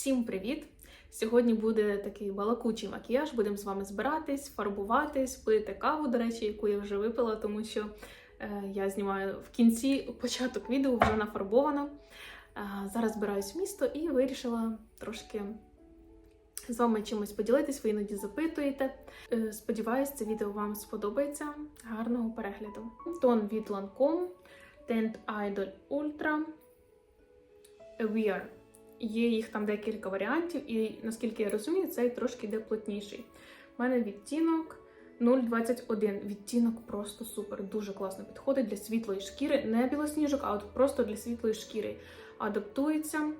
Всім привіт! Сьогодні буде такий балакучий макіяж. Будемо з вами збиратись, фарбуватись, пити каву, до речі, яку я вже випила, тому що е, я знімаю в кінці початок відео вже нафарбовано. Е, зараз збираюсь в місто і вирішила трошки з вами чимось поділитись. Ви іноді запитуєте. Е, сподіваюсь, це відео вам сподобається. Гарного перегляду. Тон від Lancome Tint Idol Ultra Wear. Є їх там декілька варіантів, і наскільки я розумію, цей трошки йде плотніший. У мене відтінок 0,21. Відтінок просто супер, дуже класно підходить для світлої шкіри. Не білосніжок, а от просто для світлої шкіри. Адаптується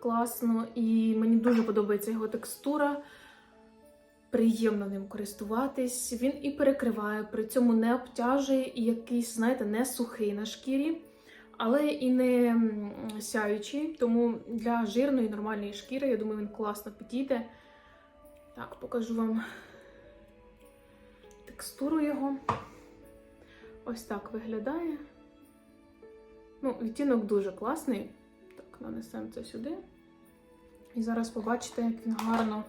класно, і мені дуже подобається його текстура. Приємно ним користуватись. Він і перекриває, при цьому не обтяжує і якийсь, знаєте, не сухий на шкірі але і не сяючий. Тому для жирної нормальної шкіри, я думаю, він класно підійде. Так, покажу вам текстуру його. Ось так виглядає. Ну, відтінок дуже класний. Так, нанесемо це сюди. І зараз побачите, як він гарно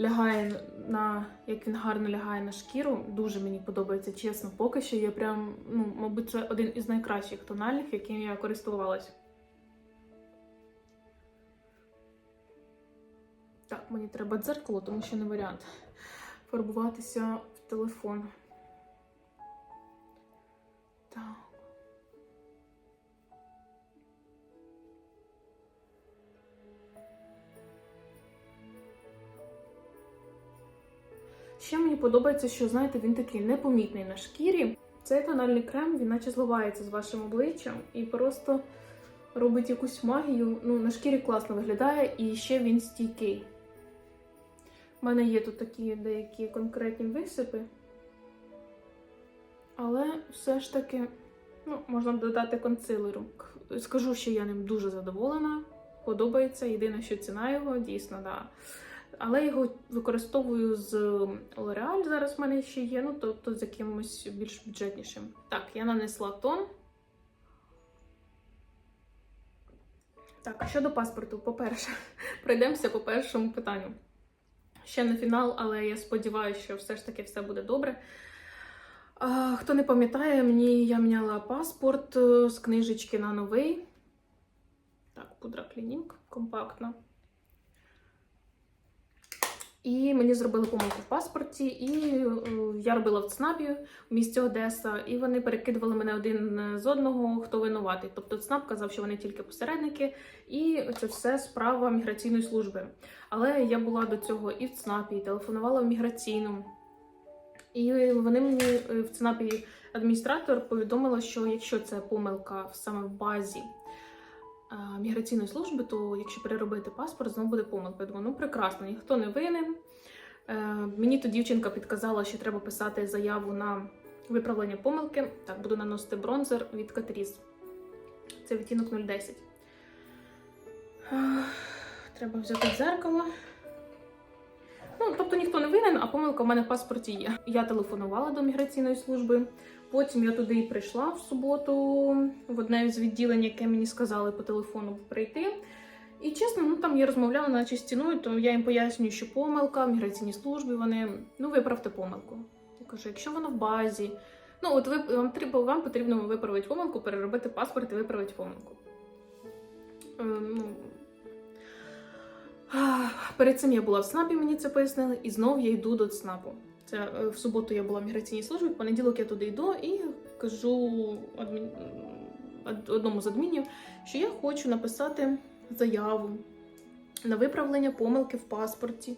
лягає на як він гарно лягає на шкіру. Дуже мені подобається, чесно. Поки що я прям, ну, мабуть, це один із найкращих тональних, яким я користувалась. Так, мені треба дзеркало, тому що не варіант фарбуватися в телефон. Так. Ще мені подобається, що знаєте, він такий непомітний на шкірі. Цей тональний крем, він наче зливається з вашим обличчям і просто робить якусь магію. Ну, на шкірі класно виглядає, і ще він стійкий. У мене є тут такі деякі конкретні висипи. Але все ж таки, ну, можна додати консилеру. Скажу, що я ним дуже задоволена. Подобається. Єдине, що ціна його, дійсно, да. Але його використовую з L'Oreal, зараз в мене ще є, ну тобто з якимось більш бюджетнішим. Так, я нанесла тон. Так, а щодо паспорту, по-перше, пройдемося по першому питанню. Ще не фінал, але я сподіваюся, що все ж таки все буде добре. Хто не пам'ятає, мені я міняла паспорт е, з книжечки на новий. Так, пудра клінінг, компактна. І мені зробили помилку в паспорті, і е, я робила в ЦНАПі в місті Одеса, і вони перекидували мене один з одного, хто винуватий. Тобто ЦНАП казав, що вони тільки посередники, і це все справа міграційної служби. Але я була до цього і в ЦНАПі, і телефонувала в міграційну. І вони мені е, в ЦНАПі адміністратор повідомила, що якщо це помилка саме в базі міграційної служби, то якщо переробити паспорт, знову буде помилка. Я думаю, ну прекрасно, ніхто не винен. Е, мені то дівчинка підказала, що треба писати заяву на виправлення помилки. Так, буду наносити бронзер від Catrice. Це відтінок 010. Е, Треба взяти дзеркало. Ну, тобто ніхто не винен, а помилка в мене в паспорті є. Я телефонувала до міграційної служби. Потім я туди і прийшла в суботу в одне з відділень, яке мені сказали по телефону прийти. І чесно, ну там я розмовляла наче стіною, то я їм пояснюю, що помилка в міграційній службі. Вони ну виправте помилку. Я кажу, якщо вона в базі, ну от ви вам треба вам потрібно виправити помилку, переробити паспорт і виправити помилку. Е, ну, Перед цим я була в ЦНАПі, мені це пояснили, і знов я йду до ЦНАПу. Це е, в суботу я була в міграційній службі, в понеділок я туди йду і кажу адмін... одному з адмінів, що я хочу написати заяву на виправлення помилки в паспорті.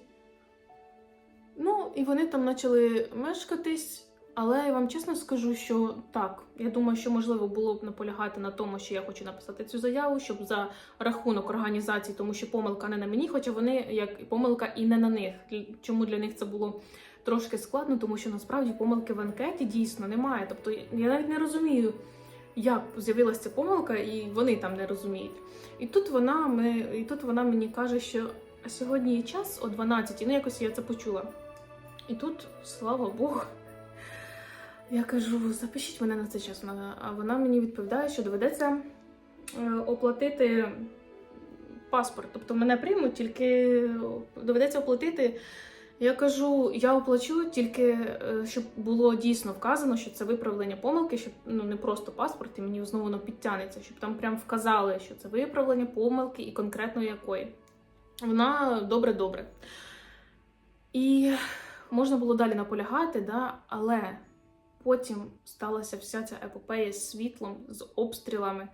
Ну, і вони там почали мешкатись, але я вам чесно скажу, що так, я думаю, що можливо було б наполягати на тому, що я хочу написати цю заяву, щоб за рахунок організації, тому що помилка не на мені, хоча вони як помилка і не на них. Чому для них це було трошки складно, тому що насправді помилки в анкеті дійсно немає. Тобто я навіть не розумію, як з'явилася помилка, і вони там не розуміють. І тут вона ми, і тут вона мені каже, що сьогодні є час о 12, ну якось я це почула. І тут, слава Богу, я кажу, запишіть мене на цей час. А вона мені відповідає, що доведеться е, оплатити паспорт. Тобто мене приймуть, тільки доведеться оплатити. Я кажу, я оплачу тільки, е, щоб було дійсно вказано, що це виправлення помилки, щоб ну не просто паспорт, і мені знову воно підтягнеться, щоб там прям вказали, що це виправлення помилки і конкретно якої. Вона добре-добре. І можна було далі наполягати, да, але потім сталася вся ця епопея з світлом, з обстрілами.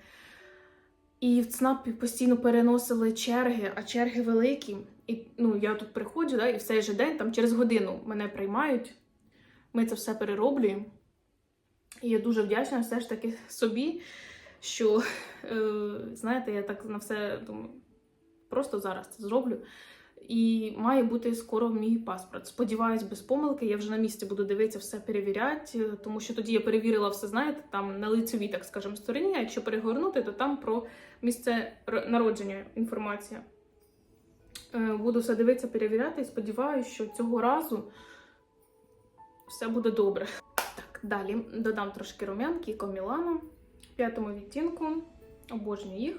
І в ЦНАПі постійно переносили черги, а черги великі. І ну, я тут приходжу, да, і в цей же день, там через годину мене приймають. Ми це все перероблюємо. І я дуже вдячна все ж таки собі, що, е, знаєте, я так на все думаю, просто зараз це зроблю. І має бути скоро мій паспорт. Сподіваюсь, без помилки. Я вже на місці буду дивитися, все перевіряти, е, тому що тоді я перевірила все, знаєте, там на лицевій, так скажемо, стороні. А якщо перегорнути, то там про місце народження інформація. Е, Буду все дивитися, перевіряти і сподіваюся, що цього разу все буде добре. Так, далі додам трошки рум'янки комілану в п'ятому відтінку. Обожнюю їх.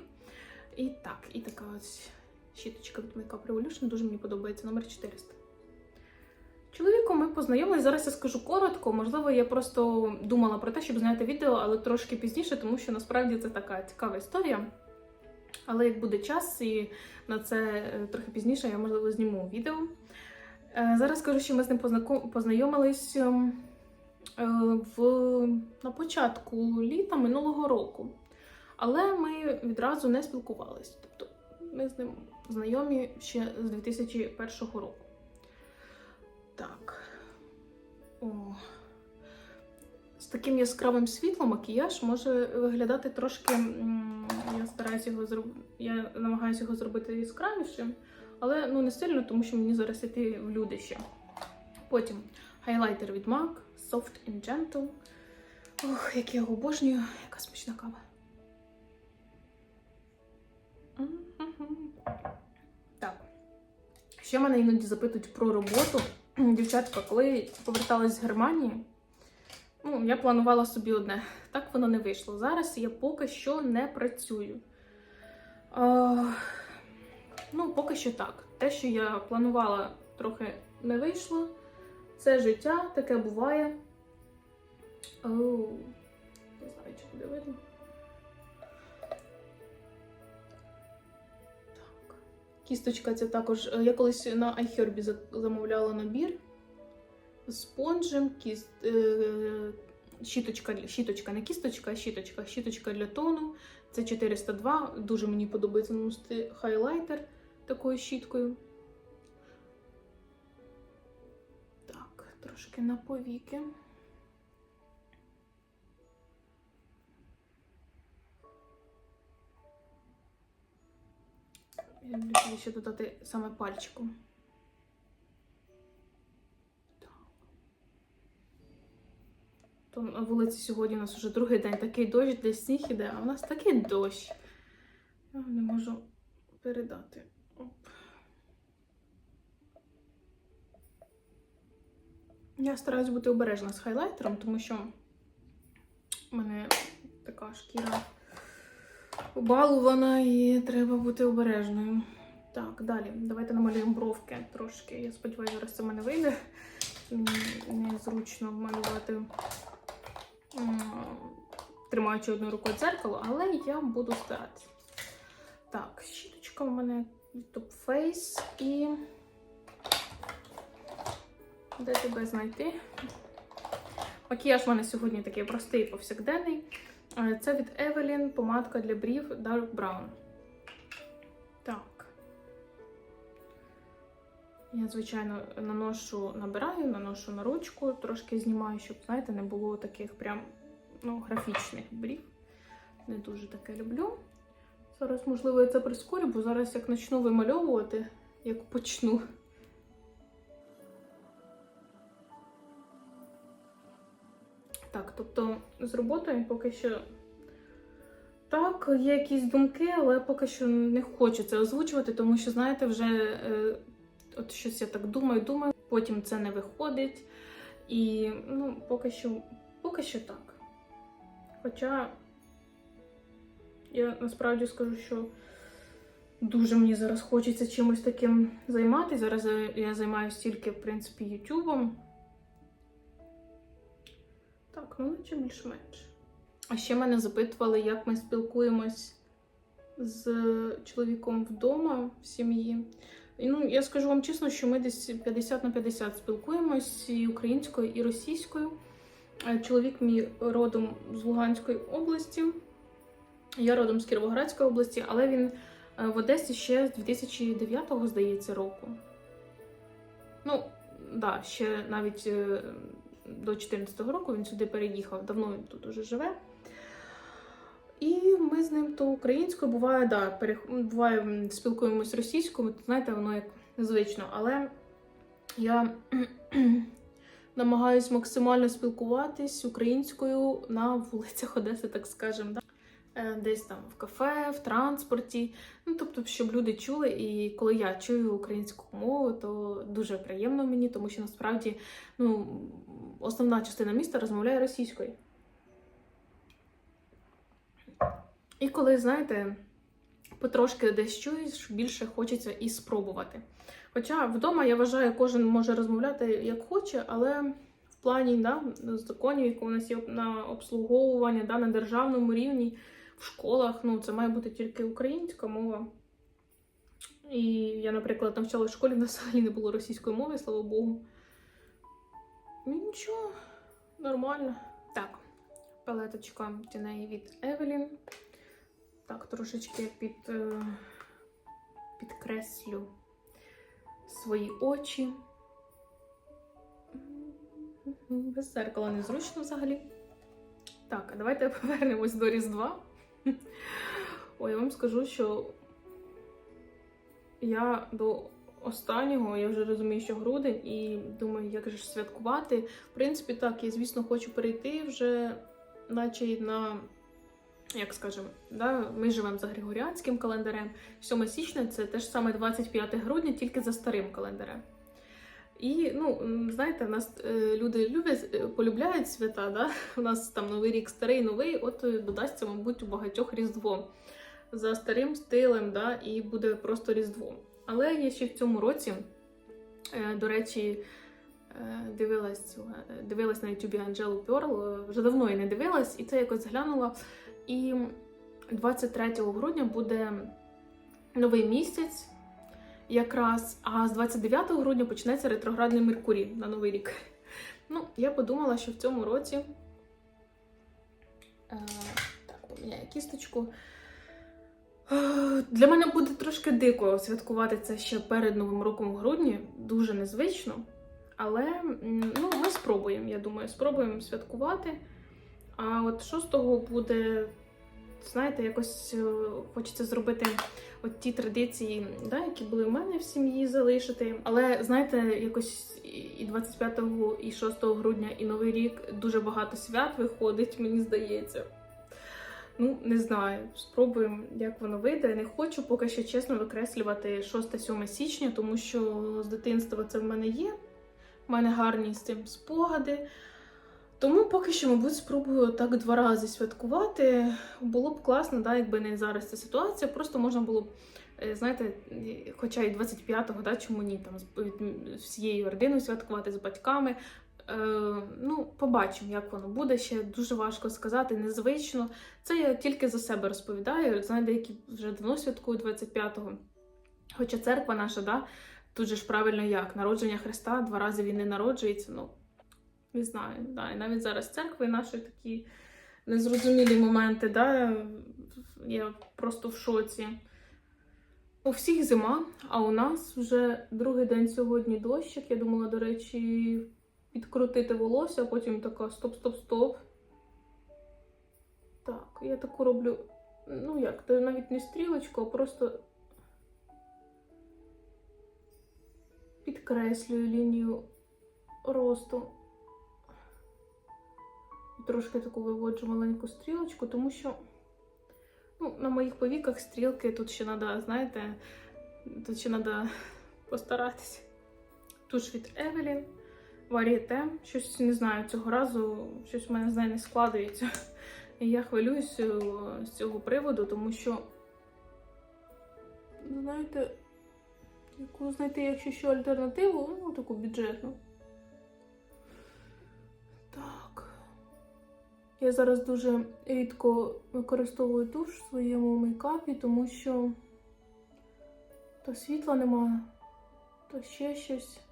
І так, і така ось щіточка від Makeup Revolution дуже мені подобається номер 400. Чоловіком ми познайомилися. Зараз я скажу коротко. Можливо, я просто думала про те, щоб зняти відео, але трошки пізніше, тому що насправді це така цікава історія. Але як буде час, і на це е, трохи пізніше я, можливо, зніму відео. Е, Зараз скажу, що ми з ним познайомились ем, е, в, на початку літа минулого року. Але ми відразу не спілкувалися. Тобто ми з ним знайомі ще з 2001 року. Так. О. З таким яскравим світлом макіяж може виглядати трошки. Я стараюся його зроб... Я намагаюся його зробити яскравішим, але ну не сильно, тому що мені зараз іти в люди ще. Потім хайлайтер від MAC, Soft and Gentle. Ох, як я його обожнюю, яка смачна кава. Ще мене іноді запитують про роботу. Дівчатка, коли поверталась з Германії, ну, я планувала собі одне. Так воно не вийшло. Зараз я поки що не працюю. А, ну, поки що так. Те, що я планувала, трохи не вийшло. Це життя, таке буває. Оу, не знаю, чи буде видно. Кісточка це також. е, Я колись на iHerb замовляла набір спонжем, кіст, е, щіточка, щіточка, не кісточка, а щіточка, щіточка для тону. Це 402. Дуже мені подобається наносити хайлайтер такою щіткою. Так, трошки на повіки. Я люблю ще додати саме пальчиком. То на вулиці сьогодні у нас вже другий день такий дощ, де сніг іде, а у нас такий дощ. Я не можу передати. Оп. Я стараюсь бути обережна з хайлайтером, тому що в мене така шкіра обалувана і треба бути обережною. Так, далі. Давайте намалюємо бровки трошки. Я сподіваюся, зараз це в мене вийде. Незручно малювати, тримаючи одною рукою дзеркало, але я буду старатися. Так, щіточка у мене Top Face і. Де тебе знайти? Макіяж в мене сьогодні такий простий повсякденний. Е, Це від Evelyn помадка для брів Dark Brown. Так. Я, звичайно, наношу, набираю, наношу на ручку, трошки знімаю, щоб, знаєте, не було таких прям ну, графічних брів. Не дуже таке люблю. Зараз, можливо, я це прискорю, бо зараз як почну вимальовувати, як почну. Так, тобто з роботою поки що так, є якісь думки, але поки що не хочу це озвучувати, тому що, знаєте, вже е, от щось я так думаю, думаю, потім це не виходить. І ну, поки що, поки що так. Хоча я насправді скажу, що Дуже мені зараз хочеться чимось таким займатися. Зараз я- займаюся тільки, в принципі, Ютубом. Так, ну наче більш-менш. А ще мене запитували, як ми спілкуємось з чоловіком вдома в сім'ї. Ну, я скажу вам чесно, що ми десь 50 на 50 спілкуємось і українською, і російською. Е, Чоловік мій родом з Луганської області. Я родом з Кіровоградської області, але він е, в Одесі ще з 2009 здається, року. Ну, да, ще навіть е, до 2014 року він сюди переїхав, давно він тут уже живе. І ми з ним то українською буває, да, перех... буває спілкуємось російською, то, знаєте, воно як звично. Але я намагаюсь максимально спілкуватись українською на вулицях Одеси, так скажемо. Да? Е, Десь там в кафе, в транспорті. Ну, тобто, щоб люди чули, і коли я чую українську мову, то дуже приємно мені, тому що насправді ну, основна частина міста розмовляє російською. І коли, знаєте, потрошки десь чуєш, більше хочеться і спробувати. Хоча вдома, я вважаю, кожен може розмовляти як хоче, але в плані да, законів, які у нас є на обслуговування да, на державному рівні, в школах, ну, це має бути тільки українська мова. І я, наприклад, навчала в школі, в нас взагалі не було російської мови, слава Богу. Ну, Нічого, нормально. Так, палеточка тіней від Евелін. Так, трошечки під, е, підкреслю свої очі. Без зеркала незручно взагалі. Так, а давайте повернемось до Різдва. Ой, я вам скажу, що я до останнього, я вже розумію, що грудень, і думаю, як же ж святкувати. В принципі, так, я, звісно, хочу перейти вже, наче на, як скажемо, да, ми живемо за Григоріанським календарем. 7 січня це теж саме 25 грудня, тільки за старим календарем. І ну, знаєте, нас е, люди люблять, е, полюбляють свята, да? у нас там новий рік старий, новий, от е, додасться, мабуть, у багатьох Різдво за старим стилем, да? і буде просто Різдво. Але я ще в цьому році, е, до речі, е, дивилась, е, дивилась на Ютубі Анджелу Пьорл, е, вже давно я не дивилась, і це якось глянула. І 23 грудня буде новий місяць якраз, а з 29 грудня почнеться ретроградний Меркурій на Новий рік. Ну, я подумала, що в цьому році. Так, поміняю кісточку. Е, Для мене буде трошки дико святкувати це ще перед Новим роком в грудні, дуже незвично. Але ну, ми спробуємо, я думаю, спробуємо святкувати. А от 6-го буде, знаєте, якось е, хочеться зробити от ті традиції, да, які були в мене в сім'ї, залишити. Але знаєте, якось і 25 і 6 грудня, і Новий рік дуже багато свят виходить, мені здається. Ну, не знаю, спробуємо, як воно вийде. Не хочу поки що чесно викреслювати 6-7 січня, тому що з дитинства це в мене є. У мене гарні з цим спогади. Тому поки що, мабуть, спробую так два рази святкувати. Було б класно, да, якби не зараз ця ситуація. Просто можна було б, е, знаєте, хоча і 25-го, да, чому ні, там з всією родиною святкувати з батьками. Е, ну, побачимо, як воно буде. Ще дуже важко сказати, незвично. Це я тільки за себе розповідаю. Знаю, деякі вже давно святкують 25-го. Хоча церква наша, да, тут же ж правильно як народження Христа, два рази він не народжується. Ну, не знаю, да. І навіть зараз церкви наші такі незрозумілі моменти, да, я просто в шоці. У всіх зима, а у нас вже другий день сьогодні дощик. Я думала, до речі, підкрутити волосся, а потім така стоп-стоп-стоп. Так, я таку роблю, ну як, це навіть не стрілочку, а просто підкреслюю лінію росту. Трошки таку виводжу маленьку стрілочку, тому що ну, на моїх повіках стрілки тут ще треба, знаєте, тут ще треба постаратися. Туш від Евелін, варієте. Щось не знаю, цього разу щось в мене з нею не складається. І я хвилююсь е, з цього приводу, тому що знаєте, яку знайти, якщо що, альтернативу, ну, таку бюджетну. Так. Я зараз дуже рідко використовую туш в своєму мейкапі, тому що то світла немає, то ще щось.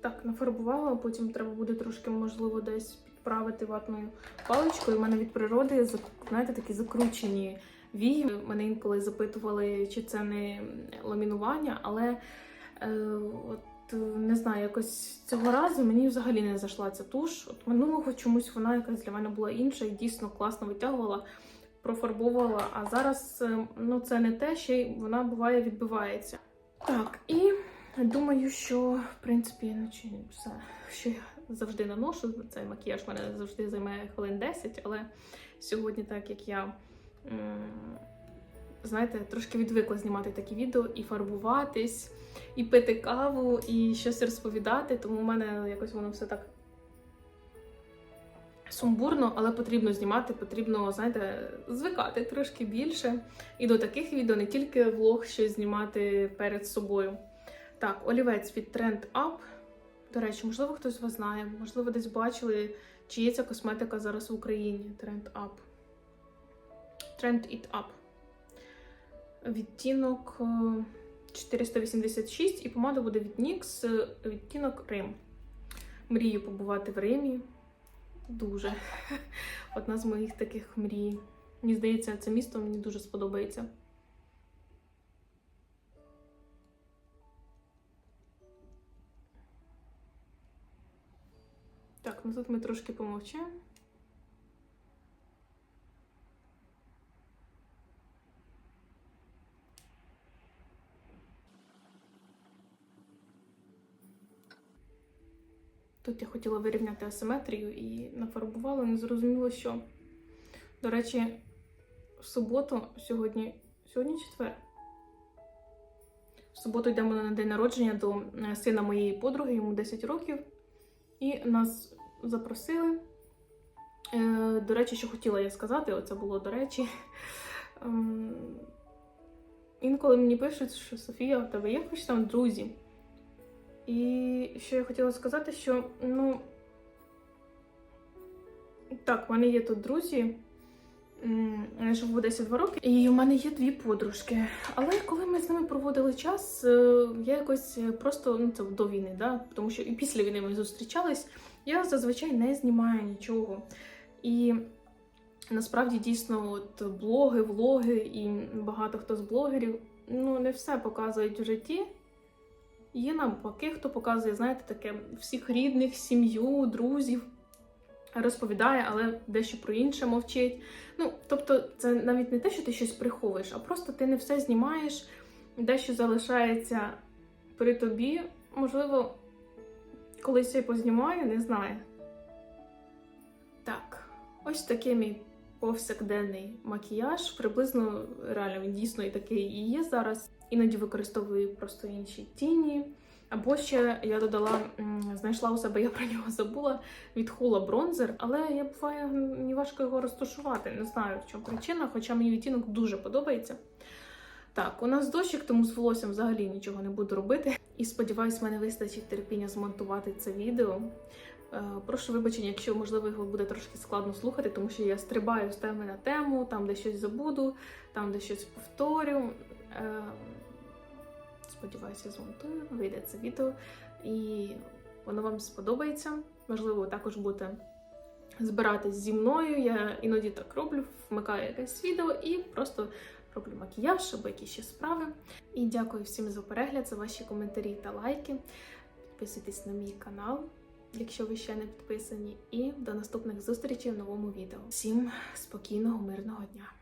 Так, нафарбувала, потім треба буде трошки, можливо, десь підправити ватною паличкою. У мене від природи, знаєте, такі закручені вії. Мене інколи запитували, чи це не ламінування, але е, от не знаю, якось цього разу мені взагалі не зайшла ця туш. От минулого чомусь вона якась для мене була інша і дійсно класно витягувала, профарбовувала. А зараз е, ну це не те, ще й вона буває відбивається. Так, і думаю, що в принципі ну, чи все, що я завжди наношу. Цей макіяж в мене завжди займає хвилин 10, але сьогодні, так як я. Знаєте, трошки відвикла знімати такі відео і фарбуватись, і пити каву, і щось розповідати, тому в мене якось воно все так сумбурно, але потрібно знімати, потрібно, знаєте, звикати трошки більше. І до таких відео не тільки влог щось знімати перед собою. Так, олівець від Trend Up. До речі, можливо, хтось вас знає, можливо, десь бачили, чи є ця косметика зараз в Україні. Trend Up. Trend It Up. Відтінок е, 486 і помада буде від NYX, е, відтінок Рим. Мрію побувати в Римі. Дуже. Одна з моїх таких мрій. Мені здається, це місто мені дуже сподобається. Ну тут ми трошки помовчаємо. Тут я хотіла вирівняти асиметрію і нафарбувала, не зрозуміло, що. До речі, в суботу, сьогодні, сьогодні четвер. В суботу йдемо на день народження до е, сина моєї подруги, йому 10 років. І нас запросили. Е, До речі, що хотіла я сказати, оце було до речі. Ем, Інколи мені пишуть, що Софія, у тебе є хоч там друзі? І що я хотіла сказати, що ну так, в мене є тут друзі. Я живу в Одесі два роки, і у мене є дві подружки. Але коли ми з ними проводили час, е, я якось просто ну це до війни, да? тому що і після війни ми зустрічались. Я зазвичай не знімаю нічого. І насправді дійсно, от блоги, влоги і багато хто з блогерів ну не все показують в житті. Є навпаки, хто показує, знаєте, таке всіх рідних, сім'ю, друзів, розповідає, але дещо про інше мовчить. Ну, тобто, це навіть не те, що ти щось приховуєш, а просто ти не все знімаєш, дещо залишається при тобі. Можливо, колись я познімаю, не знаю. Так, ось такий мій повсякденний макіяж. Приблизно реально він дійсно і такий і є зараз. Іноді використовую просто інші тіні. Або ще я додала, знайшла у себе, я про нього забула, від хула бронзер, але я буває мені важко його розташувати. Не знаю, в чому причина, хоча мені відтінок дуже подобається. Так, у нас дощик, тому з волоссям взагалі нічого не буду робити. І сподіваюсь, мене вистачить терпіння змонтувати це відео. Е, Прошу вибачення, якщо можливо його буде трошки складно слухати, тому що я стрибаю з теми на тему, там де щось забуду, там де щось повторю. Е, Сподіваюся, змонтую, вийде це відео, і воно вам сподобається. Можливо, також будете збиратись зі мною. Я іноді так роблю, вмикаю якесь відео і просто роблю макіяж або якісь ще справи. І дякую всім за перегляд, за ваші коментарі та лайки. Підписуйтесь на мій канал, якщо ви ще не підписані. І до наступних зустрічей в новому відео. Всім спокійного, мирного дня!